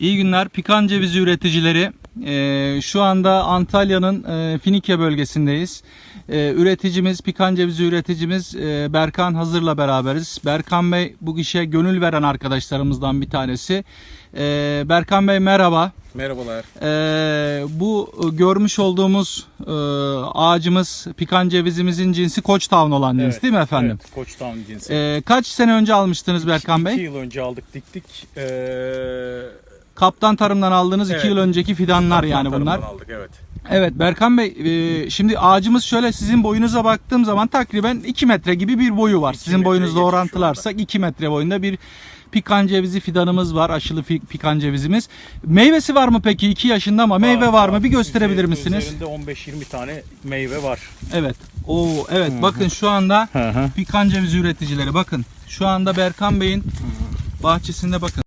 İyi günler. Pikan cevizi üreticileri. Ee, şu anda Antalya'nın e, Finike bölgesindeyiz. Ee, üreticimiz, pikan cevizi üreticimiz e, Berkan Hazır'la beraberiz. Berkan Bey bu işe gönül veren arkadaşlarımızdan bir tanesi. Ee, Berkan Bey merhaba. Merhabalar. Ee, bu görmüş olduğumuz e, ağacımız, pikan cevizimizin cinsi Koçtaun olan cins değil mi efendim? Evet, Koçtaun cinsi. Ee, kaç sene önce almıştınız Berkan Bey? İki yıl önce aldık diktik. Ee, Kaptan Tarım'dan aldığınız 2 Evet. yıl önceki fidanlar yani bunlar. Aldık, evet. Evet Berkan Bey e, şimdi ağacımız şöyle sizin boyunuza baktığım zaman takriben 2 metre gibi bir boyu var. Sizin metre boyunuzla geçiyor şu orantılarsak 2 metre boyunda bir pikan cevizi fidanımız var. Aşılı fi- pikan cevizimiz. Meyvesi var mı peki? 2 yaşında ama meyve var mı? Bir gösterebilir Üzeri- misiniz? Üzerinde 15-20 tane meyve var. Evet. Oo evet bakın şu anda Hı hı. pikan cevizi üreticileri bakın. Şu anda Berkan Bey'in bahçesinde bakın.